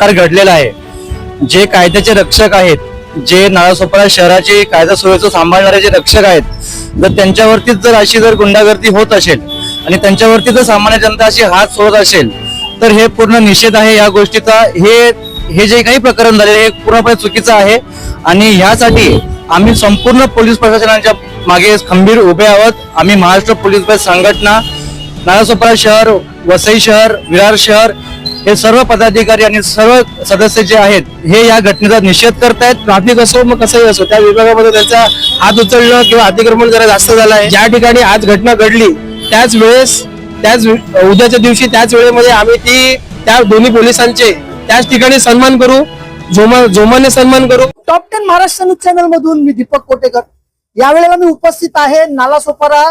प्रकार घडलेला आहे. जे कायद्याचे रक्षक आहेत जे नाळासोपारा शहराचे कायदा सुव्यवस्था सांभाळणारे जे रक्षक आहेत जर त्यांच्यावरतीच जर अशी जर गुंडागर्दी होत असेल आणि त्यांच्यावरती जर सामान्य जनता अशी हात सोडत असेल तर हे पूर्ण निषेध आहे या गोष्टीचा. हे हे जे काही प्रकरण झाले हे पूर्णपणे चुकीचं आहे. आणि ह्यासाठी आम्ही संपूर्ण पोलीस प्रशासनाच्या मागे खंबीर उभे आहोत. आम्ही महाराष्ट्र पोलीस बल संघटना नालासोपारा शहर वसई शहर विरार शहर हे सर्व पदाधिकारी आणि सर्व सदस्य जे आहेत हे या घटनेचा निषेध करतायत. ट्रॅफिक असो मग कसंही असो त्या विभागामध्ये त्यांचा हात उचलणं किंवा अतिक्रमण जरा जास्त झालं आहे. ज्या ठिकाणी आज घटना घडली त्याच वेळेस त्याच उद्याच्या दिवशी त्याच वेळेमध्ये आम्ही ती त्या दोन्ही पोलिसांचे त्याच ठिकाणी सन्मान करू. जोमा जोमाने सन्मान करू. Top ten Maharashtra news channel मधून मी दीपक कोटेकर. यावेळेला मी उपस्थित आहे नालासोपारा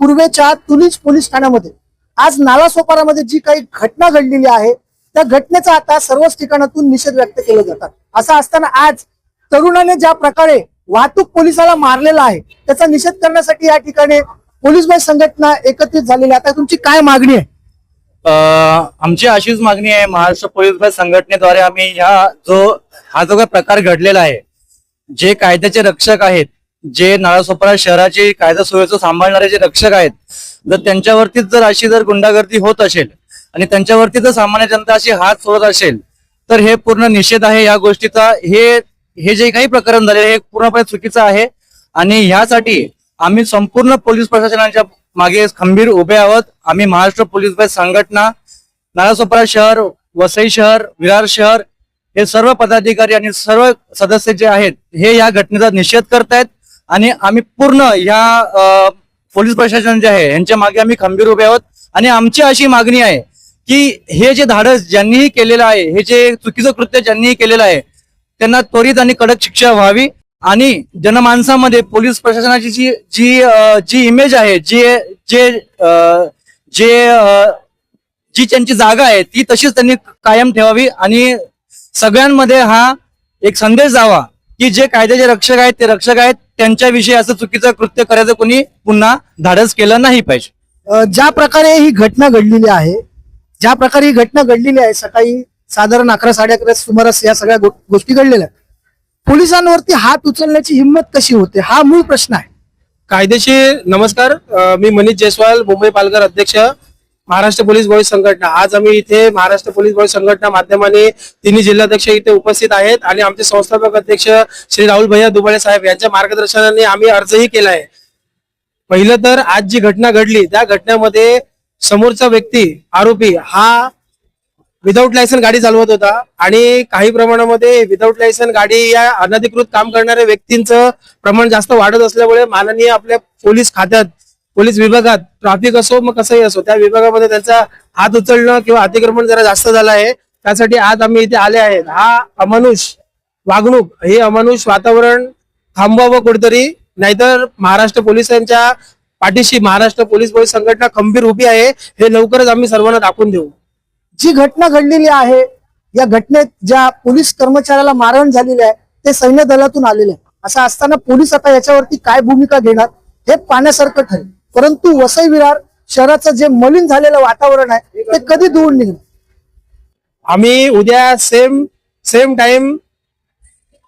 पूर्वेच्या तुलीज पोलीस ठाण्यामध्ये. आज नालासोपारामध्ये जी काही घटना घडलेली आहे त्या घटनेचा आता सर्वच ठिकाणातून निषेध व्यक्त केले जातात. असं असताना आज तरुणाने ज्या प्रकारे वाहतूक पोलिसाला मारलेला आहे त्याचा निषेध करण्यासाठी या ठिकाणी पोलीस बाई संघटना एकत्रित झालेली आहे. आता तुमची काय मागणी आहे? आमची अशीच मागणी आहे. महाराष्ट्र पोलीस बल संघटनेद्वारे आम्ही ह्या जो हा जो काही प्रकार घडलेला आहे जे कायद्याचे रक्षक आहेत जे नाळासोपारा शहराचे कायदा सुव्यवस्था सांभाळणारे जे रक्षक आहेत जर त्यांच्यावरतीच जर अशी जर गुंडागर्दी होत असेल आणि त्यांच्यावरती जर सामान्य जनता अशी हात सोडत असेल तर हे पूर्ण निषेध आहे या गोष्टीचा. हे हे जे काही प्रकरण झाले हे पूर्णपणे चुकीचं आहे. आणि ह्यासाठी आम्ही संपूर्ण पोलीस प्रशासनाच्या मागे खंबीर उभे आहोत. आम्ही महाराष्ट्र पोलीस बल संघटना नालासोपारा शहर वसई शहर विरार शहर हे सर्व पदाधिकारी आणि सर्व सदस्य जे आहेत हे या घटनेचा निषेध करतायत. आणि आम्ही पूर्ण या पोलीस प्रशासन जे आहे यांच्या मागे आम्ही खंबीर उभे आहोत. आणि आमची अशी मागणी आहे की हे जे धाडस ज्यांनीही केलेलं आहे हे जे चुकीचं कृत्य ज्यांनीही केलेलं आहे त्यांना त्वरित आणि कडक शिक्षा व्हावी. आणि जनमानसामध्ये पोलीस प्रशासनाची जी जी जी इमेज आहे जी जे जे जी त्यांची जागा आहे ती तशीच त्यांनी कायम ठेवावी. आणि सगळ्यांमध्ये हा एक संदेश जावा की जे कायद्याचे रक्षक आहेत ते रक्षक आहेत. त्यांच्याविषयी असं चुकीचं कृत्य करायचं कोणी पुन्हा धाडस केलं नाही पाहिजे. ज्या प्रकारे ही घटना घडलेली आहे ज्या प्रकारे ही घटना घडलेली आहे सकाळी साधारण अकरा साडे अकरा सुमारास या सगळ्या गो- गोष्टी घडलेल्या पोलिसांवरती हात उचलण्याची हिंमत कशी होते? हा मूळ प्रश्न आहे. कायदेशीर नमस्कार मी मनीष जयस्वाल मुंबई पालघर अध्यक्ष महाराष्ट्र पोलीस बॉईज संघटना. आज आम्ही इथे महाराष्ट्र पोलीस बॉईज संघटना माध्यमाने तिन्ही जिल्हाध्यक्ष इथे उपस्थित आहेत आणि आमचे संस्थापक अध्यक्ष श्री राहुल भैया दुबाळे साहेब यांच्या मार्गदर्शनाने आम्ही अर्जही केला आहे. पहिलं तर आज जी घटना घडली त्या घटनेमध्ये समोरचा व्यक्ती आरोपी हा विदाऊट लायसन गाडी चालवत होता आणि काही प्रमाणामध्ये विदाऊट लायसन गाडी या अनधिकृत काम करणाऱ्या व्यक्तींचं प्रमाण जास्त वाढत असल्यामुळे माननीय आपल्या पोलीस खात्यात पोलीस विभागात ट्राफिक असो मग कसंही असो त्या विभागामध्ये त्यांचा हात उचलणं किंवा अतिक्रमण जरा जास्त झालं आहे. त्यासाठी आज आम्ही इथे आले आहेत. हा अमानुष वागणूक हे अमानुष वातावरण थांबवावं कुठेतरी नाहीतर महाराष्ट्र पोलिसांच्या पाठीशी महाराष्ट्र पोलीस बॉईज संघटना खंबीर उभी आहे. हे लवकरच आम्ही सर्वांना दाखवून देऊ. जी घटना घडलेली आहे या घटनेत ज्या पोलीस कर्मचाऱ्याला मारहाण झालेली आहे ते सैन्य दलातून आलेले आहे असं असताना पोलीस आता याच्यावरती काय भूमिका घेणार हे पाहण्यासारखं ठरेल. परंतु वसई विरार शहराचं जे मलिन झालेलं वातावरण आहे ते कधी दूर निघणार? आम्ही उद्या सेम सेम टाइम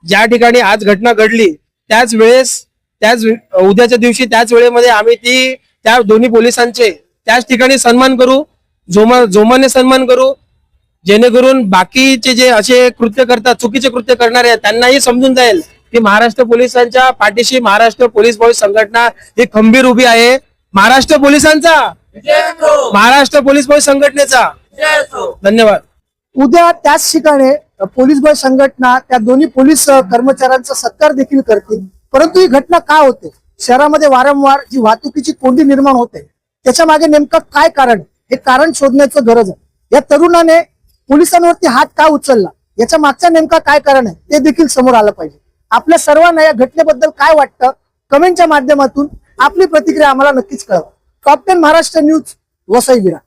ज्या ठिकाणी आज घटना घडली त्याच वेळेस त्याच उद्याच्या दिवशी त्याच वेळेमध्ये आम्ही ती त्या दोन्ही पोलिसांचे त्याच ठिकाणी सन्मान करू जोमा जोमाने सन्मान करू. जेणेकरून बाकीचे जे असे कृत्य करतात चुकीचे कृत्य करणारे आहेत त्यांनाही समजून जाईल की महाराष्ट्र पोलिसांच्या पाठीशी महाराष्ट्र पोलीस बॉईज संघटना ही खंबीर उभी आहे. महाराष्ट्र पोलिसांचा! महाराष्ट्र पोलीस बॉईज संघटनेचा! धन्यवाद. उद्या त्याच ठिकाणी पोलीस बळ संघटना त्या दोन्ही पोलीस कर्मचाऱ्यांचा सत्कार देखील करतील. परंतु ही घटना का होते? शहरामध्ये वारंवार जी वाहतुकीची कोंडी निर्माण होते त्याच्यामागे नेमकं काय कारण? हे कारण शोधण्याचं गरज आहे. या तरुणाने पोलिसांवरती हात का उचलला? याच्या मागचा नेमका काय कारण आहे? ते देखील समोर आलं पाहिजे. आपल्या सर्वांना या घटनेबद्दल काय वाटतं? कमेंटच्या माध्यमातून आपली प्रतिक्रिया आम्हाला नक्कीच कळवा. Top ten Maharashtra news Vasai Virar